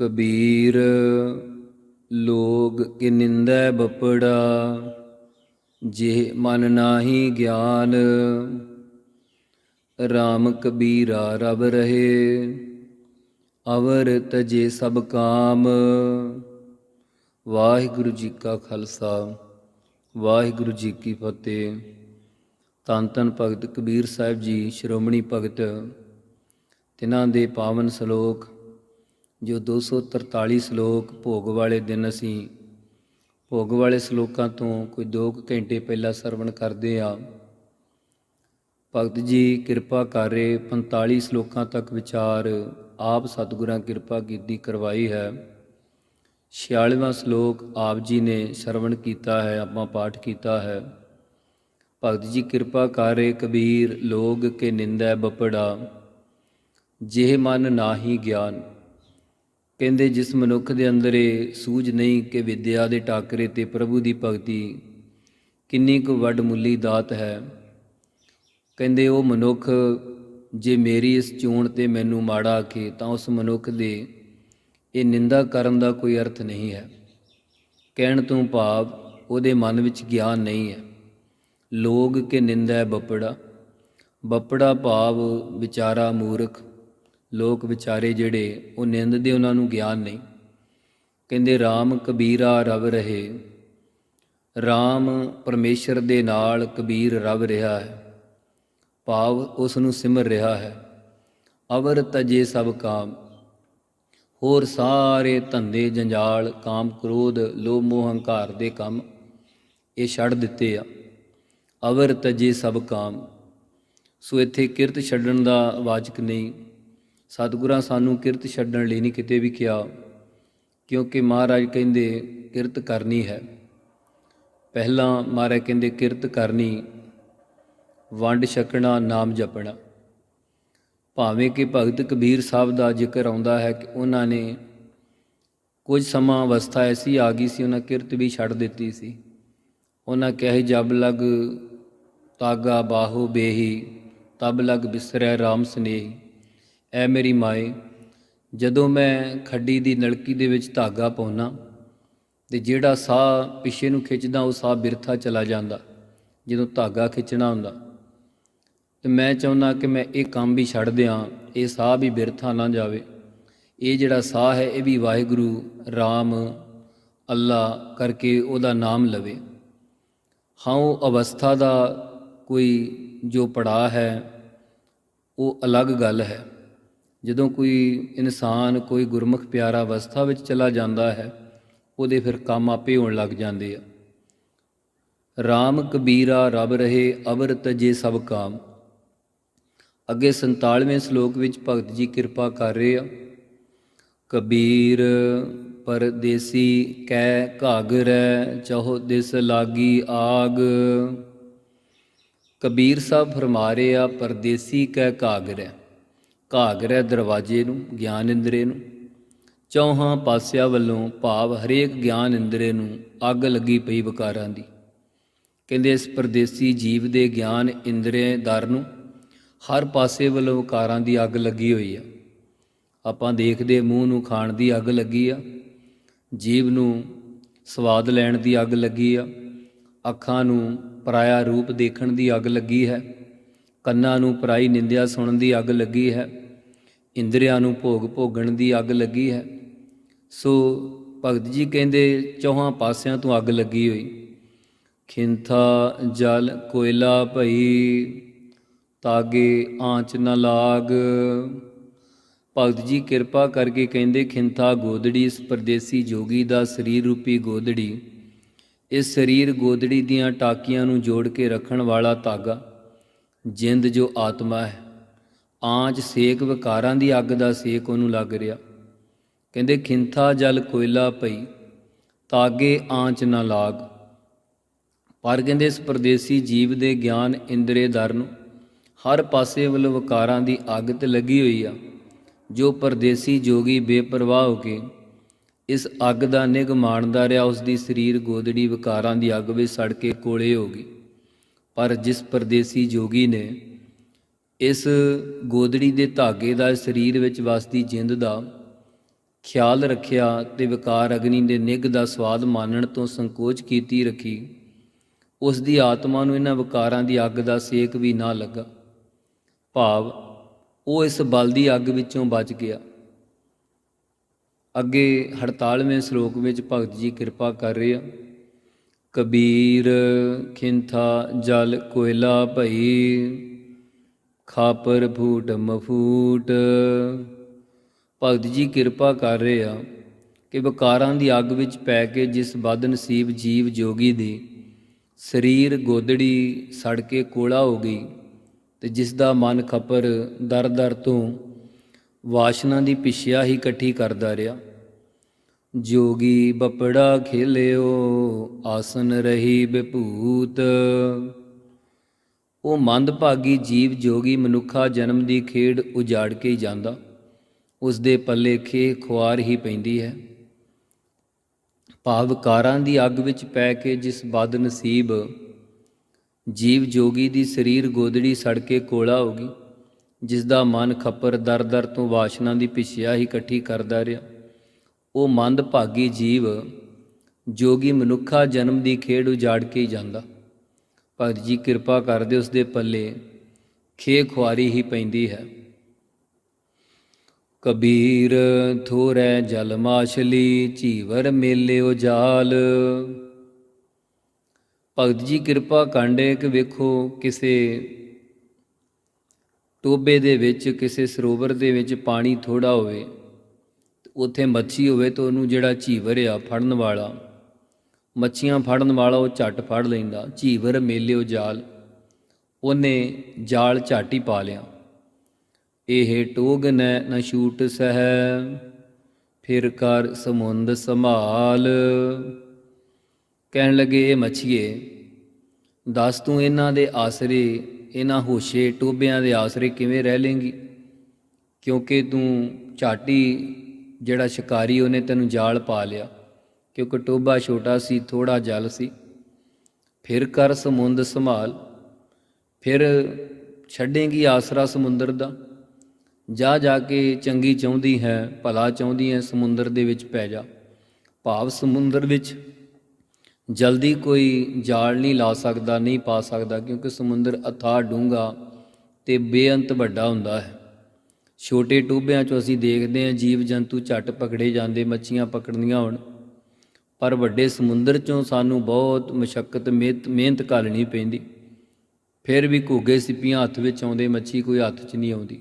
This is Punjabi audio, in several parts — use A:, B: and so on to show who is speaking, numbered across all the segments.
A: ਕਬੀਰ, ਲੋਗ ਕਿ ਨਿੰਦੈ ਬਪੜਾ ਜੇ ਮਨ ਨਾਹੀ ਗਿਆਨ RAM ਕਬੀਰਾ ਰਬ ਰਹੇ, ਅਵਰ ਤਜੇ ਸਭ ਕਾਮ। ਵਾਹਿਗੁਰੂ ਜੀ ਕਾ ਖਾਲਸਾ, ਵਾਹਿਗੁਰੂ ਜੀ ਕੀ ਫਤਿਹ। ਤਨ ਤਨ ਭਗਤ ਕਬੀਰ ਸਾਹਿਬ ਜੀ, ਸ਼੍ਰੋਮਣੀ ਭਗਤ, ਤਿਨਾਂ ਦੇ ਪਾਵਨ ਸ਼ਲੋਕ ਜੋ 243 ਸ਼ਲੋਕ ਭੋਗ ਵਾਲੇ ਦਿਨ ਅਸੀਂ ਭੋਗ ਵਾਲੇ ਸ਼ਲੋਕਾਂ ਤੋਂ ਕੋਈ 2 ਘੰਟੇ ਪਹਿਲਾਂ ਸਰਵਣ ਕਰਦੇ ਆ ਭਗਤ ਜੀ ਕਿਰਪਾ ਕਰੇ 45 ਸ਼ਲੋਕਾਂ ਤੱਕ ਵਿਚਾਰ ਆਪ ਸਤਿਗੁਰਾਂ ਕਿਰਪਾ ਕੀਤੀ ਕਰਵਾਈ ਹੈ। 46ਵਾਂ ਸ਼ਲੋਕ ਆਪ ਜੀ ਨੇ ਸਰਵਣ ਕੀਤਾ ਹੈ, ਆਪਾਂ ਪਾਠ ਕੀਤਾ ਹੈ। ਭਗਤ ਜੀ ਕਿਰਪਾ ਕਰੇ ਕਬੀਰ ਲੋਗ ਕੇ ਨਿੰਦੈ ਬਪੜਾ, ਜਿਹ ਮਨ ਨਾਹੀ ਗਿਆਨ। ਕਹਿੰਦੇ ਜਿਸ ਮਨੁੱਖ ਦੇ ਅੰਦਰ ਇਹ ਸੂਝ ਨਹੀਂ ਕਿ ਵਿਦਿਆ ਦੇ ਟਾਕਰੇ ਤੇ ਪ੍ਰਭੂ ਦੀ ਭਗਤੀ ਕਿੰਨੀ ਕੁ ਵੱਡ ਮੁੱਲੀ ਦਾਤ ਹੈ, ਕਹਿੰਦੇ ਉਹ ਮਨੁੱਖ ਜੇ ਮੇਰੀ ਇਸ ਚੋਣ ਤੇ ਮੈਨੂੰ ਮਾੜਾ ਆਖੇ ਤਾਂ ਉਸ ਮਨੁੱਖ ਦੇ ਇਹ ਨਿੰਦਾ ਕਰਨ ਦਾ ਕੋਈ ਅਰਥ ਨਹੀਂ ਹੈ। ਕਹਿਣ ਤੋਂ ਭਾਵ ਉਹਦੇ ਮਨ ਵਿੱਚ ਗਿਆਨ ਨਹੀਂ ਹੈ। ਲੋਗ ਕੇ ਨਿੰਦਾ ਬਪੜਾ ਬਪੜਾ ਭਾਵ ਵਿਚਾਰਾ ਮੂਰਖ। ਲੋਕ ਵਿਚਾਰੇ ਜਿਹੜੇ, ਉਹ ਨਿੰਦਦੇ ਉਹਨਾਂ ਨੂੰ ਗਿਆਨ ਨਹੀਂ। ਕਹਿੰਦੇ RAM ਕਬੀਰਾ ਰਵ ਰਹੇ। RAM ਪਰਮੇਸ਼ਰ ਦੇ ਨਾਲ ਕਬੀਰ ਰਵ ਰਿਹਾ ਹੈ। ਭਾਵ ਉਸ ਨੂੰ ਸਿਮਰ ਰਿਹਾ ਹੈ। ਅਵਰ ਤਜੇ ਸਭ ਕਾਮ। ਹੋਰ ਸਾਰੇ ਧੰਦੇ ਜੰਜਾਲ, ਕਾਮ ਕ੍ਰੋਧ, ਲੋਭ ਮੋਹ ਹੰਕਾਰ ਦੇ ਕੰਮ ਇਹ ਛੱਡ ਦਿੱਤੇ ਆ। ਅਵਰ ਤਜੇ ਸਭ ਕਾਮ। ਸੋ ਇੱਥੇ ਕਿਰਤ ਛੱਡਣ ਦਾ ਵਾਚਕ ਨਹੀਂ। ਸਤਿਗੁਰਾਂ ਸਾਨੂੰ ਕਿਰਤ ਛੱਡਣ ਲਈ ਨਹੀਂ ਕਿਤੇ ਵੀ ਕਿਹਾ, ਕਿਉਂਕਿ ਮਹਾਰਾਜ ਕਹਿੰਦੇ ਕਿਰਤ ਕਰਨੀ ਹੈ। ਪਹਿਲਾਂ ਮਹਾਰਾਜ ਕਹਿੰਦੇ ਕਿਰਤ ਕਰਨੀ, ਵੰਡ ਛਕਣਾ, ਨਾਮ ਜਪਣਾ। ਭਾਵੇਂ ਕਿ ਭਗਤ ਕਬੀਰ ਸਾਹਿਬ ਦਾ ਜ਼ਿਕਰ ਆਉਂਦਾ ਹੈ ਕਿ ਉਹਨਾਂ ਨੇ ਕੁਝ ਸਮਾਂ ਅਵਸਥਾ ਐਸੀ ਆ ਗਈ ਸੀ, ਉਹਨਾਂ ਕਿਰਤ ਵੀ ਛੱਡ ਦਿੱਤੀ ਸੀ। ਉਹਨਾਂ ਕਿਹਾ, ਜਬ ਲਗ ਤਾਗਾ ਬਾਹੋ ਬੇਹੀ, ਤਬ ਲਗ ਬਿਸਰੈ ਰਾਮ ਸਨੇਹੀ। ਐ ਮੇਰੀ ਮਾਏ, ਜਦੋਂ ਮੈਂ ਖੱਡੀ ਦੀ ਨਲਕੀ ਦੇ ਵਿੱਚ ਧਾਗਾ ਪਾਉਣਾ ਤੇ ਜਿਹੜਾ ਸਾਹ ਪਿੱਛੇ ਨੂੰ ਖਿੱਚਦਾ, ਉਹ ਸਾਹ ਬਿਰਥਾ ਚਲਾ ਜਾਂਦਾ, ਜਦੋਂ ਧਾਗਾ ਖਿੱਚਣਾ ਹੁੰਦਾ। ਤੇ ਮੈਂ ਚਾਹੁੰਦਾ ਕਿ ਮੈਂ ਇਹ ਕੰਮ ਵੀ ਛੱਡ ਦਿਆਂ, ਇਹ ਸਾਹ ਵੀ ਬਿਰਥਾ ਨਾ ਜਾਵੇ। ਇਹ ਜਿਹੜਾ ਸਾਹ ਹੈ, ਇਹ ਵੀ ਵਾਹਿਗੁਰੂ RAM ਅੱਲਾ ਕਰਕੇ ਉਹਦਾ ਨਾਮ ਲਵੇ। ਹਾਂ, ਉਹ ਅਵਸਥਾ ਦਾ ਕੋਈ ਜੋ ਪੜਾ ਹੈ, ਉਹ ਅਲੱਗ ਗੱਲ ਹੈ। ਜਦੋਂ ਕੋਈ ਇਨਸਾਨ ਕੋਈ ਗੁਰਮੁਖ ਪਿਆਰਾ ਅਵਸਥਾ ਵਿੱਚ ਚਲਾ ਜਾਂਦਾ ਹੈ, ਉਹਦੇ ਫਿਰ ਕੰਮ ਆਪੇ ਹੋਣ ਲੱਗ ਜਾਂਦੇ ਆ। RAM ਕਬੀਰਾ ਰਬ ਰਹੇ ਅਵਰ ਤਜੇ ਸਭ ਕਾਮ। ਅੱਗੇ 47ਵੇਂ ਸ਼ਲੋਕ ਵਿੱਚ ਭਗਤ ਜੀ ਕਿਰਪਾ ਕਰ ਰਹੇ ਆ। ਕਬੀਰ ਪਰਦੇਸੀ ਕੈ ਘਾਗਰੈ, ਚਹੁ ਦਿਸ ਲਾਗੀ ਆਗ। ਕਬੀਰ ਸਾਹਿਬ ਫਰਮਾ ਰਹੇ ਆ, ਪਰਦੇਸੀ ਕੈ ਘਾਗਰੈ। ਘਾਗਰੈ ਦਰਵਾਜੇ ਨੂੰ, ਗਿਆਨ ਇੰਦਰੇ ਨੂੰ। ਚੌਹਾਂ ਪਾਸਿਆਂ ਵੱਲੋਂ ਭਾਵ ਹਰੇਕ ਗਿਆਨ ਇੰਦਰੇ ਨੂੰ ਅੱਗ ਲੱਗੀ ਪਈ ਵਿਕਾਰਾਂ ਦੀ। ਕਹਿੰਦੇ ਇਸ ਪਰਦੇਸੀ ਜੀਵ ਦੇ ਗਿਆਨ ਇੰਦਰੇ ਦਰ ਨੂੰ ਹਰ ਪਾਸੇ ਵੱਲੋਂ ਵਿਕਾਰਾਂ ਦੀ ਅੱਗ ਲੱਗੀ ਹੋਈ ਆ। ਆਪਾਂ ਦੇਖਦੇ ਮੂੰਹ ਨੂੰ ਖਾਣ ਦੀ ਅੱਗ ਲੱਗੀ ਆ, ਜੀਵ ਨੂੰ ਸਵਾਦ ਲੈਣ ਦੀ ਅੱਗ ਲੱਗੀ ਆ, ਅੱਖਾਂ ਨੂੰ ਪਰਾਇਆ ਰੂਪ ਦੇਖਣ ਦੀ ਅੱਗ ਲੱਗੀ ਹੈ। ਕੰਨਾਂ ਨੂੰ ਪਰਾਈ ਨਿੰਦਿਆ ਸੁਣਨ ਦੀ ਅੱਗ ਲੱਗੀ ਹੈ, ਇੰਦਰੀਆਂ ਨੂੰ ਭੋਗ ਭੋਗਣ ਦੀ ਅੱਗ ਲੱਗੀ ਹੈ। ਸੋ ਭਗਤ ਜੀ ਕਹਿੰਦੇ, ਚੌਹਾਂ ਪਾਸਿਆਂ ਤੋਂ ਅੱਗ ਲੱਗੀ ਹੋਈ। ਖਿੰਥਾ ਜਲ ਕੋਇਲਾ ਭਈ, ਤਾਗੇ ਆਂਚ ਨਾ ਲਾਗ। ਭਗਤ ਜੀ ਕਿਰਪਾ ਕਰਕੇ ਕਹਿੰਦੇ, ਖਿੰਥਾ ਗੋਦੜੀ ਇਸ ਪਰਦੇਸੀ ਜੋਗੀ ਦਾ ਸਰੀਰ ਰੂਪੀ ਗੋਦੜੀ ਇਸ ਸਰੀਰ ਗੋਦੜੀ ਦੀਆਂ ਟਾਕੀਆਂ ਨੂੰ ਜੋੜ ਕੇ ਰੱਖਣ ਵਾਲਾ ਧਾਗਾ ਜਿੰਦ ਜੋ ਆਤਮਾ ਹੈ। ਆਂਚ ਸੇਕ ਵਿਕਾਰਾਂ ਦੀ ਅੱਗ ਦਾ ਸੇਕ ਉਹਨੂੰ ਲੱਗ ਰਿਹਾ। ਕਹਿੰਦੇ, ਖਿੰਥਾ ਜਲ ਕੋਇਲਾ ਪਈ ਤਾਗੇ ਆਂਚ ਨਾ ਲਾਗ। ਪਰ ਕਹਿੰਦੇ, ਇਸ ਪਰਦੇਸੀ ਜੀਵ ਦੇ ਗਿਆਨ ਇੰਦਰੇ ਦਰ ਨੂੰ ਹਰ ਪਾਸੇ ਵੱਲੋਂ ਵਿਕਾਰਾਂ ਦੀ ਅੱਗ ਤੇ ਲੱਗੀ ਹੋਈ ਆ, ਜੋ ਪਰਦੇਸੀ ਜੋਗੀ ਬੇਪਰਵਾਹ ਹੋ ਕੇ ਇਸ ਅੱਗ ਦਾ ਨਿਗ ਮਾਣਦਾ ਰਿਹਾ ਉਸ ਦੀ ਸਰੀਰ ਗੋਦੜੀ ਵਿਕਾਰਾਂ ਦੀ ਅੱਗ ਵਿੱਚ ਸੜ ਕੇ ਕੋਲੇ ਹੋ ਗਈ। ਪਰ ਜਿਸ ਪਰਦੇਸੀ ਜੋਗੀ ਨੇ ਇਸ ਗੋਦੜੀ ਦੇ ਧਾਗੇ ਦਾ ਸਰੀਰ ਵਿੱਚ ਵਸਦੀ ਜਿੰਦ ਦਾ ਖਿਆਲ ਰੱਖਿਆ ਤੇ ਵਿਕਾਰ ਅਗਨੀ ਦੇ ਨਿੱਘ ਦਾ ਸਵਾਦ ਮਾਨਣ ਤੋਂ ਸੰਕੋਚ ਕੀਤੀ ਰੱਖੀ, ਉਸ ਦੀ ਆਤਮਾ ਨੂੰ ਇਹਨਾਂ ਵਿਕਾਰਾਂ ਦੀ ਅੱਗ ਦਾ ਸੇਕ ਵੀ ਨਾ ਲੱਗਾ। ਭਾਵ ਉਹ ਇਸ ਬਲ ਦੀ ਅੱਗ ਵਿੱਚੋਂ ਬਚ ਗਿਆ। ਅੱਗੇ 48ਵੇਂ ਸ਼ਲੋਕ ਵਿੱਚ ਭਗਤ ਜੀ ਕਿਰਪਾ ਕਰ ਰਹੇ ਆ। ਕਬੀਰ ਖਿੰਥਾ ਜਲ ਕੋਇਲਾ ਭਈ, ਖਾਪਰ ਫੂਟ ਮਫੂਟ। ਭਗਤ ਜੀ ਕਿਰਪਾ ਕਰ ਰਹੇ ਆ ਕਿ ਵਿਕਾਰਾਂ ਦੀ ਅੱਗ ਵਿੱਚ ਪੈ ਕੇ ਜਿਸ ਬਦ ਨਸੀਬ ਜੀਵ ਜੋਗੀ ਦੀ ਸਰੀਰ ਗੋਦੜੀ ਸੜ ਕੇ ਕੋਲਾ ਹੋ ਗਈ ਤੇ ਜਿਸ ਦਾ ਮਨ ਖਪਰ ਦਰ ਦਰ ਤੋਂ ਵਾਸ਼ਨਾ ਦੀ ਪਿਛਿਆ ਹੀ ਇਕੱਠੀ ਕਰਦਾ ਰਿਹਾ। ਜੋਗੀ ਬਪੜਾ ਖੇਲਿਓ, ਆਸਨ ਰਹੀ ਬਿਭੂਤ ਉਹ ਮੰਦਭਾਗੀ ਜੀਵ ਜੋਗੀ ਮਨੁੱਖਾ ਜਨਮ ਦੀ ਖੇਡ ਉਜਾੜ ਕੇ ਹੀ ਜਾਂਦਾ। ਉਸ ਦੇ ਪੱਲੇ ਖੇ ਖੁਆਰ ਹੀ ਪੈਂਦੀ ਹੈ। ਭਾਵਕਾਰਾਂ ਦੀ ਅੱਗ ਵਿੱਚ ਪੈ ਕੇ ਜਿਸ ਬਦ ਨਸੀਬ ਜੀਵ ਜੋਗੀ ਦੀ ਸਰੀਰ ਗੋਦੜੀ ਸੜ ਕੇ ਕੋਲਾ ਹੋ ਗਈ ਜਿਸ ਦਾ ਮਨ ਖੱਪਰ ਦਰ ਦਰ ਤੋਂ ਵਾਸ਼ਨਾ ਦੀ ਪਿਛਿਆ ਹੀ ਇਕੱਠੀ ਕਰਦਾ ਰਿਹਾ। ਉਹ ਮੰਦਭਾਗੀ ਜੀਵ ਜੋਗੀ ਮਨੁੱਖਾ ਜਨਮ ਦੀ ਖੇਡ ਉਜਾੜ ਕੇ ਹੀ ਜਾਂਦਾ। ਭਗਤ ਜੀ ਕਿਰਪਾ ਕਰਦੇ ਉਸ ਦੇ ਪੱਲੇ ਖੇ ਖੁਆਰੀ ਹੀ ਪੈਂਦੀ ਹੈ। ਕਬੀਰ ਥੋਰੈ ਜਲ ਮਾਛਲੀ ਝੀਵਰ ਮੇਲਿਓ ਜਾਲ ਭਗਤ ਜੀ ਕਿਰਪਾ ਕਾਂਡੇ ਕਿ ਵੇਖੋ ਕਿਸੇ ਟੋਬੇ ਦੇ ਵਿੱਚ, ਕਿਸੇ ਸਰੋਵਰ ਦੇ ਵਿੱਚ ਪਾਣੀ ਥੋੜਾ ਹੋਵੇ। ਉੱਥੇ ਮੱਛੀ ਹੋਵੇ ਤਾਂ ਉਹਨੂੰ ਜਿਹੜਾ ਝੀਵਰ ਆ, ਫੜਨ ਵਾਲਾ, ਮੱਛੀਆਂ ਫੜਨ ਵਾਲਾ ਉਹ ਝੱਟ ਫੜ ਲੈਂਦਾ, ਝੀਵਰ ਮੇਲਿਓ ਜਾਲ। ਉਹਨੇ ਜਾਲ ਝਾਟੀ ਪਾ ਲਿਆ। ਇਹ ਟੋਗ ਨੈ, ਨ ਛੂਟ ਸਹਿ, ਫਿਰ ਕਰ ਸਮੁੰਦ ਸੰਭਾਲ। ਕਹਿਣ ਲੱਗੇ, ਇਹ ਮੱਛੀਏ, ਦੱਸ ਤੂੰ ਇਹਨਾਂ ਦੇ ਆਸਰੇ, ਇਹਨਾਂ ਹੋਸ਼ੇ ਟੋਬਿਆਂ ਦੇ ਆਸਰੇ ਕਿਵੇਂ ਰਹਿ ਲੇਂਗੀ? ਕਿਉਂਕਿ ਤੂੰ ਝਾਟੀ ਜਿਹੜਾ ਸ਼ਿਕਾਰੀ ਉਹਨੇ ਤੈਨੂੰ ਜਾਲ ਪਾ ਲਿਆ, ਕਿਉਂਕਿ ਟੋਬਾ ਛੋਟਾ ਸੀ ਥੋੜਾ ਜਲ ਸੀ। ਫਿਰ ਕਰ ਸਮੁੰਦ ਸੰਭਾਲ, ਫਿਰ ਛੱਡੇਗੀ ਆਸਰਾ ਸਮੁੰਦਰ ਦਾ। ਜਾ ਜਾ ਕੇ ਚੰਗੀ ਚਾਹੁੰਦੀ ਹੈ, ਭਲਾ ਚਾਹੁੰਦੀ ਹੈ, ਸਮੁੰਦਰ ਦੇ ਵਿੱਚ ਪੈ ਜਾ। ਭਾਵ ਸਮੁੰਦਰ ਵਿੱਚ ਜਲਦੀ ਕੋਈ ਜਾਲ ਨਹੀਂ ਲਾ ਸਕਦਾ, ਨਹੀਂ ਪਾ ਸਕਦਾ, ਕਿਉਂਕਿ ਸਮੁੰਦਰ ਅਥਾ ਡੂੰਘਾ ਤੇ ਬੇਅੰਤ ਵੱਡਾ ਹੁੰਦਾ ਹੈ। ਛੋਟੇ ਟੋਬਿਆਂ 'ਚੋਂ ਅਸੀਂ ਦੇਖਦੇ ਹਾਂ ਜੀਵ ਜੰਤੂ ਝੱਟ ਪਕੜੇ ਜਾਂਦੇ, ਮੱਛੀਆਂ ਪਕੜਨੀਆਂ ਹੋਣ। ਪਰ ਵੱਡੇ ਸਮੁੰਦਰ 'ਚੋਂ ਸਾਨੂੰ ਬਹੁਤ ਮੁਸ਼ਕਲ ਮਿਹਨਤ ਮਿਹਨਤ ਘਾਲਣੀ ਪੈਂਦੀ। ਫਿਰ ਵੀ ਘੋਗੇ ਸਿੱਪੀਆਂ ਹੱਥ ਵਿੱਚ ਆਉਂਦੇ, ਮੱਛੀ ਕੋਈ ਹੱਥ 'ਚ ਨਹੀਂ ਆਉਂਦੀ।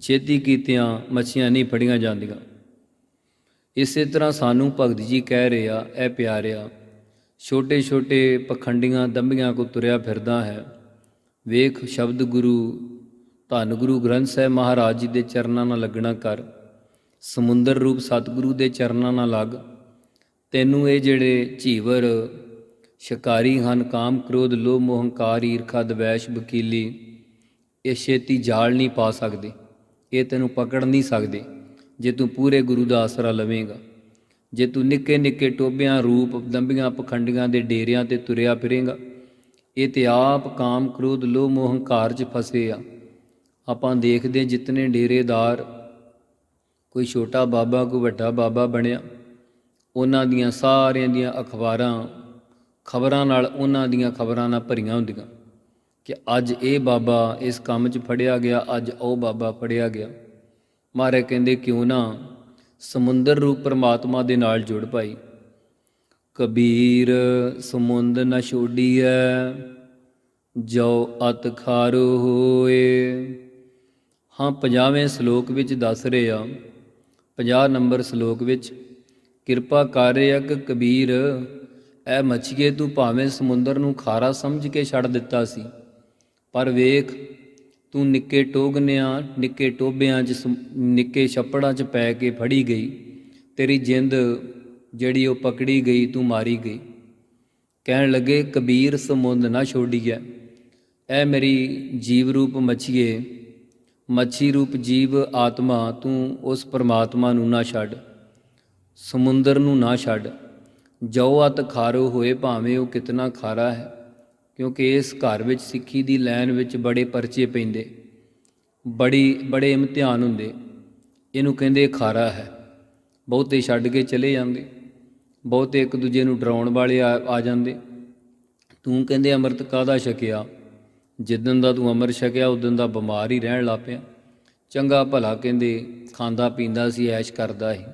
A: ਛੇਤੀ ਕੀਤਿਆਂ ਮੱਛੀਆਂ ਨਹੀਂ ਫੜੀਆਂ ਜਾਂਦੀਆਂ। ਇਸੇ ਤਰ੍ਹਾਂ ਸਾਨੂੰ ਭਗਤ ਜੀ ਕਹਿ ਰਿਹਾ ਆ, ਇਹ ਪਿਆਰਿਆ ਛੋਟੇ ਛੋਟੇ ਪਖੰਡੀਆਂ ਦੰਬੀਆਂ ਕੋ ਤੁਰਿਆ ਫਿਰਦਾ ਹੈ। ਵੇਖ ਸ਼ਬਦ ਗੁਰੂ ਧੰਨ ਗੁਰੂ ਗ੍ਰੰਥ ਸਾਹਿਬ ਮਹਾਰਾਜ ਜੀ ਦੇ ਚਰਨਾਂ ਨਾਲ ਲੱਗਣਾ ਕਰ, ਸਮੁੰਦਰ ਰੂਪ ਸਤਿਗੁਰੂ ਦੇ ਚਰਨਾਂ ਨਾਲ ਲੱਗ। ਤੈਨੂੰ ਇਹ ਜਿਹੜੇ ਝੀਵਰ, ਸ਼ਿਕਾਰੀ ਹਨ, ਕਾਮ ਕ੍ਰੋਧ, ਲੋਭ ਮੋਹ ਹੰਕਾਰ ਈਰਖਾ, ਦਵੈਸ਼, ਵਕੀਲੀ, ਇਹ ਛੇਤੀ ਜਾਲ ਨਹੀਂ ਪਾ ਸਕਦੇ, ਇਹ ਤੈਨੂੰ ਪਕੜ ਨਹੀਂ ਸਕਦੇ, ਜੇ ਤੂੰ ਪੂਰੇ ਗੁਰੂ ਦਾ ਆਸਰਾ ਲਵੇਂਗਾ। ਜੇ ਤੂੰ ਨਿੱਕੇ ਨਿੱਕੇ ਟੋਬਿਆਂ ਰੂਪ ਦੰਬੀਆਂ ਪਖੰਡੀਆਂ ਦੇ ਡੇਰਿਆਂ ਤੇ ਤੁਰਿਆ ਫਿਰੇਂਗਾ, ਇਹ ਤੇ ਆਪ ਕਾਮ ਕ੍ਰੋਧ, ਲੋਭ ਮੋਹ ਹੰਕਾਰ 'ਚ ਫਸੇ ਆ। ਆਪਾਂ ਦੇਖਦੇ ਜਿਤਨੇ ਡੇਰੇਦਾਰ ਕੋਈ ਛੋਟਾ ਬਾਬਾ, ਕੋਈ ਵੱਡਾ ਬਾਬਾ ਬਣਿਆ, ਉਹਨਾਂ ਦੀਆਂ ਸਾਰਿਆਂ ਦੀਆਂ ਅਖਬਾਰਾਂ, ਖਬਰਾਂ ਨਾਲ ਉਹਨਾਂ ਦੀਆਂ ਖਬਰਾਂ ਨਾਲ ਭਰੀਆਂ ਹੁੰਦੀਆਂ ਕਿ ਅੱਜ ਇਹ ਬਾਬਾ ਇਸ ਕੰਮ 'ਚ ਫੜਿਆ ਗਿਆ, ਅੱਜ ਉਹ ਬਾਬਾ ਫੜਿਆ ਗਿਆ। ਮਹਾਰਾਜ ਕਹਿੰਦੇ, ਕਿਉਂ ਨਾ ਸਮੁੰਦਰ ਰੂਪ ਪਰਮਾਤਮਾ ਦੇ ਨਾਲ ਜੁੜ ਪਾਈ ਕਬੀਰ ਸਮੁੰਦ ਨਾ ਛੋਡੀਐ, ਜੋ ਅਤ ਖਾਰੋ ਹੋਏ। ਹਾਂ 50ਵੇਂ ਸ਼ਲੋਕ ਵਿੱਚ ਦੱਸ ਰਹੇ ਆ। 50 ਨੰਬਰ ਸ਼ਲੋਕ ਵਿੱਚ, ਕਿਰਪਾ ਕਰ ਰਿਹਾ ਕਿ ਕਬੀਰ, ਐ ਮੱਛੀਏ ਤੂੰ ਭਾਵੇਂ ਸਮੁੰਦਰ ਨੂੰ ਖਾਰਾ ਸਮਝ ਕੇ ਛੱਡ ਦਿੱਤਾ ਸੀ। ਪਰ ਵੇਖ, ਤੂੰ ਨਿੱਕੇ ਟੋਗਨਿਆਂ, ਨਿੱਕੇ ਟੋਬਿਆਂ 'ਚ ਸਮ- ਨਿੱਕੇ ਛੱਪੜਾਂ 'ਚ ਪੈ ਕੇ ਫੜੀ ਗਈ। ਤੇਰੀ ਜਿੰਦ ਜਿਹੜੀ ਉਹ ਪਕੜੀ ਗਈ, ਤੂੰ ਮਾਰੀ ਗਈ। ਕਹਿਣ ਲੱਗੇ, ਕਬੀਰ ਸਮੁੰਦ ਨਾ ਛੋਡੀਐ ਐ ਮੇਰੀ ਜੀਵ ਰੂਪ ਮੱਛੀਏ ਮੱਛੀ ਰੂਪ ਜੀਵ ਆਤਮਾ ਤੂੰ ਉਸ ਪਰਮਾਤਮਾ ਨੂੰ ਨਾ ਛੱਡ, ਸਮੁੰਦਰ ਨੂੰ ਨਾ ਛੱਡ। ਜੋ ਅਤ ਖਾਰੋ ਹੋਏ ਭਾਵੇਂ ਉਹ ਕਿਤਨਾ ਖਾਰਾ ਹੈ, ਕਿਉਂਕਿ ਇਸ ਘਰ ਵਿੱਚ ਸਿੱਖੀ ਦੀ ਲਾਈਨ ਵਿੱਚ ਬੜੇ ਪਰਚੇ ਪੈਂਦੇ, ਬੜੀ, ਬੜੇ ਇਮਤਿਹਾਨ ਹੁੰਦੇ। ਇਹਨੂੰ ਕਹਿੰਦੇ ਖਾਰਾ ਹੈ। ਬਹੁਤੇ ਛੱਡ ਕੇ ਚਲੇ ਜਾਂਦੇ, ਬਹੁਤੇ ਇੱਕ ਦੂਜੇ ਨੂੰ ਡਰਾਉਣ ਵਾਲੇ ਆ ਆ ਜਾਂਦੇ। ਤੂੰ ਕਹਿੰਦੇ ਅੰਮ੍ਰਿਤ ਕਾਹਦਾ ਛਕਿਆ? ਜਿੱਦਣ ਦਾ ਤੂੰ ਅੰਮ੍ਰਿਤ ਛਕਿਆ, ਉਦੋਂ ਦਾ ਬਿਮਾਰ ਹੀ ਰਹਿਣ ਲੱਗ ਪਿਆ। ਚੰਗਾ ਭਲਾ ਕਹਿੰਦੇ, ਖਾਂਦਾ ਪੀਂਦਾ ਸੀ, ਐਸ਼ ਕਰਦਾ ਸੀ।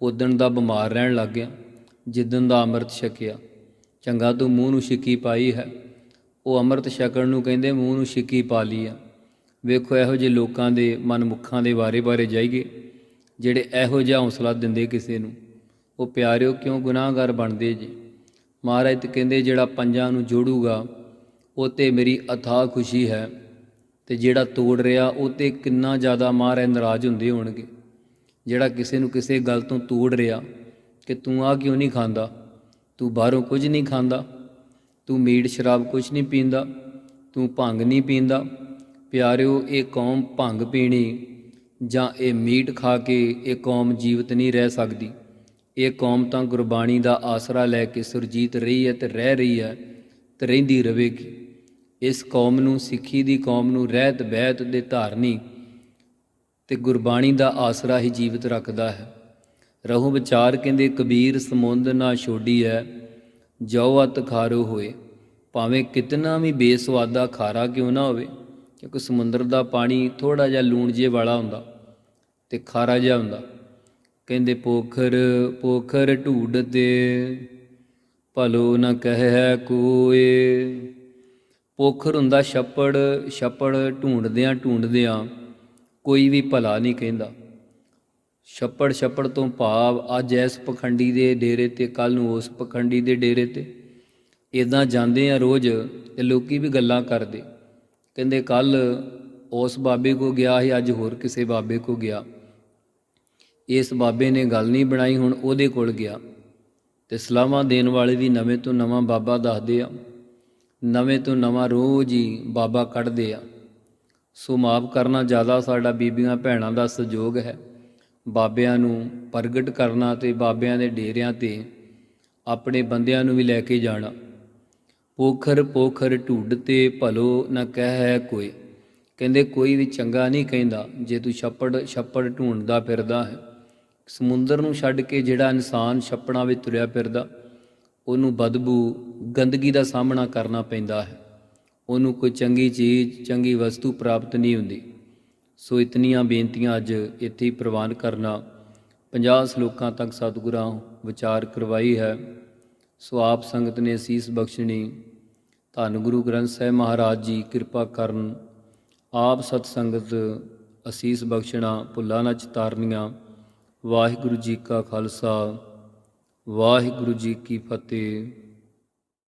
A: ਉਦਣ ਦਾ ਬਿਮਾਰ ਰਹਿਣ ਲੱਗ ਗਿਆ, ਜਿੱਦਣ ਦਾ ਅੰਮ੍ਰਿਤ ਛਕਿਆ। ਚੰਗਾ ਤੂੰ ਮੂੰਹ ਨੂੰ ਛਿੱਕੀ ਪਾਈ ਹੈ। ਉਹ ਅੰਮ੍ਰਿਤ ਛਕਣ ਨੂੰ ਕਹਿੰਦੇ, ਮੂੰਹ ਨੂੰ ਛਿੱਕੀ ਪਾ ਲਈ ਆ। ਵੇਖੋ, ਇਹੋ ਜਿਹੇ ਲੋਕਾਂ ਦੇ ਮਨਮੁੱਖਾਂ ਦੇ ਬਾਰੇ ਬਾਰੇ ਜਾਈਏ, ਜਿਹੜੇ ਇਹੋ ਜਿਹਾ ਹੌਸਲਾ ਦਿੰਦੇ ਕਿਸੇ ਨੂੰ। ਉਹ ਪਿਆਰਿਓ, ਕਿਉਂ ਗੁਨਾਹਗਾਰ ਬਣਦੇ ਜੀ? ਮਹਾਰਾਜ ਤੇ ਕਹਿੰਦੇ, ਜਿਹੜਾ ਪੰਜਾਂ ਨੂੰ ਜੋੜੂਗਾ ਉਹ ਤੇ ਮੇਰੀ ਅਥਾਹ ਖੁਸ਼ੀ ਹੈ ਤੇ ਜਿਹੜਾ ਤੋੜ ਰਿਹਾ ਉਹ ਤੇ ਕਿੰਨਾ ਜ਼ਿਆਦਾ ਮਾਰ ਹੈ, ਨਾਰਾਜ਼ ਹੁੰਦੇ ਹੋਣਗੇ। ਜਿਹੜਾ ਕਿਸੇ ਨੂੰ ਕਿਸੇ ਗੱਲ ਤੋਂ ਤੋੜ ਰਿਹਾ ਕਿ ਤੂੰ ਆ ਕਿਉਂ ਨਹੀਂ ਖਾਂਦਾ? ਤੂੰ ਬਾਹਰੋਂ ਕੁਝ ਨਹੀਂ ਖਾਂਦਾ। ਤੂੰ ਮੀਟ, ਸ਼ਰਾਬ ਕੁਝ ਨਹੀਂ ਪੀਂਦਾ। ਤੂੰ ਭੰਗ ਨਹੀਂ ਪੀਂਦਾ। ਪਿਆਰਿਓ, ਇਹ ਕੌਮ ਭੰਗ ਪੀਣੀ ਜਾਂ ਇਹ ਮੀਟ ਖਾ ਕੇ ਇਹ ਕੌਮ ਜੀਵਤ ਨਹੀਂ ਰਹਿ ਸਕਦੀ। ਇਹ ਕੌਮ ਤਾਂ ਗੁਰਬਾਣੀ ਦਾ ਆਸਰਾ ਲੈ ਕੇ ਸੁਰਜੀਤ ਰਹੀ ਹੈ ਤੇ ਰਹਿ ਰਹੀ ਹੈ ਤੇ ਰਹਿੰਦੀ ਰਹੇਗੀ ਇਸ ਕੌਮ ਨੂੰ, ਸਿੱਖੀ ਦੀ ਕੌਮ ਨੂੰ ਰਹਿਤ ਬਹਿਤ ਦੇ ਧਾਰਨੀ ਤੇ ਗੁਰਬਾਣੀ ਦਾ ਆਸਰਾ ਹੀ ਜੀਵਤ ਰੱਖਦਾ ਹੈ। ਰਹੂ ਵਿਚਾਰ ਕਹਿੰਦੇ, ਕਬੀਰ ਸਮੁੰਦ ਨਾ ਛੋਡੀ ਹੈ ਜੋ ਅਤ ਖਾਰੋ ਹੋਏ। ਭਾਵੇਂ ਕਿਤਨਾ ਵੀ ਬੇਸਵਾਦਾ ਖਾਰਾ ਕਿਉਂ ਨਾ ਹੋਵੇ, ਕਿਉਂਕਿ ਸਮੁੰਦਰ ਦਾ ਪਾਣੀ ਥੋੜਾ ਜਿਹਾ ਲੂਣ ਜੇ ਵਾਲਾ ਹੁੰਦਾ ਤੇ ਖਾਰਾ ਜਿਹਾ ਹੁੰਦਾ। ਕਹਿੰਦੇ, ਪੋਖਰ ਪੋਖਰ ਢੂਡ 'ਤੇ ਭਲੋ ਨਾ ਕਹਿ ਕੋਏ। ਪੋਖਰ ਹੁੰਦਾ ਛੱਪੜ ਛੱਪੜ ਢੂੰਡਦਿਆਂ ਢੂੰਡਦਿਆਂ ਕੋਈ ਵੀ ਭਲਾ ਨਹੀਂ ਕਹਿੰਦਾ। ਛੱਪੜ ਛੱਪੜ ਤੋਂ ਭਾਵ ਅੱਜ ਇਸ ਪਖੰਡੀ ਦੇ ਡੇਰੇ ਤੇ ਕੱਲ ਨੂੰ ਉਸ ਪਖੰਡੀ ਦੇ ਡੇਰੇ ਤੇ। ਇਦਾਂ ਜਾਂਦੇ ਆ ਰੋਜ਼ ਤੇ ਲੋਕੀ ਵੀ ਗੱਲਾਂ ਕਰਦੇ। ਕਹਿੰਦੇ ਕੱਲ ਉਸ ਬਾਬੇ ਕੋ ਗਿਆ ਸੀ, ਅੱਜ ਹੋਰ ਕਿਸੇ ਬਾਬੇ ਕੋ ਗਿਆ। ਇਸ ਬਾਬੇ ਨੇ ਗੱਲ ਨਹੀਂ ਬਣਾਈ, ਹੁਣ ਉਹਦੇ ਕੋਲ ਗਿਆ। ਤੇ ਸਲਾਹਾਂ ਦੇਣ ਵਾਲੇ ਵੀ ਨਵੇਂ ਤੋਂ ਨਵਾਂ ਬਾਬਾ ਦੱਸਦੇ ਆ। ਨਵੇਂ ਤੋਂ ਨਵਾਂ ਰੋਜ਼ ਹੀ ਬਾਬਾ ਕੱਢਦੇ ਆ। ਸੋ ਮਾਫ ਕਰਨਾ ਜ਼ਿਆਦਾ ਸਾਡਾ ਬੀਬੀਆਂ ਭੈਣਾਂ ਦਾ ਸਹਿਯੋਗ ਹੈ। ਬਾਬਿਆਂ ਨੂੰ ਪ੍ਰਗਟ ਕਰਨਾ ਤੇ ਬਾਬਿਆਂ ਦੇ ਡੇਰਿਆਂ ਤੇ ਆਪਣੇ ਬੰਦਿਆਂ ਨੂੰ ਵੀ ਲੈ ਕੇ ਜਾਣਾ। ਪੋਖਰ ਪੋਖਰ ਢੂਡ ਤੇ ਭਲੋ ਨਾ ਕਹਿ ਕੋਈ। ਕਹਿੰਦੇ ਕੋਈ ਵੀ ਚੰਗਾ ਨਹੀਂ ਕਹਿੰਦਾ ਜੇ ਤੂੰ ਛੱਪੜ ਛੱਪੜ ਢੂੰਡਦਾ ਫਿਰਦਾ ਹੈ। ਸਮੁੰਦਰ ਨੂੰ ਛੱਡ ਕੇ ਜਿਹੜਾ ਇਨਸਾਨ ਛੱਪੜਾਂ ਵਿੱਚ ਤੁਰਿਆ ਫਿਰਦਾ ਉਹਨੂੰ ਬਦਬੂ ਗੰਦਗੀ ਦਾ ਸਾਹਮਣਾ ਕਰਨਾ ਪੈਂਦਾ ਹੈ। ਉਹਨੂੰ ਕੋਈ ਚੰਗੀ ਚੀਜ਼, ਚੰਗੀ ਵਸਤੂ ਪ੍ਰਾਪਤ ਨਹੀਂ ਹੁੰਦੀ। ਸੋ ਇਤਨੀਆਂ ਬੇਨਤੀਆਂ ਅੱਜ ਇੱਥੇ ਹੀ ਪ੍ਰਵਾਨ ਕਰਨਾ। 50 ਸ਼ਲੋਕਾਂ ਤੱਕ ਸਤਿਗੁਰਾਂ ਵਿਚਾਰ ਕਰਵਾਈ ਹੈ। ਸੋ ਆਪ ਸੰਗਤ ਨੇ ਅਸੀਸ ਬਖਸ਼ਣੀ। ਧੰਨ ਗੁਰੂ ਗ੍ਰੰਥ ਸਾਹਿਬ ਮਹਾਰਾਜ ਜੀ, ਕਿਰਪਾ ਕਰਨ। ਆਪ ਸਤ ਸੰਗਤ ਅਸੀਸ ਬਖਸ਼ਣਾ, ਭੁੱਲਾਂ ਨਾ ਚਤਾਰਨੀਆਂ। ਵਾਹਿਗੁਰੂ ਜੀ ਕਾ ਖਾਲਸਾ। ਵਾਹਿਗੁਰੂ ਜੀ ਕੀ ਫਤਿਹ।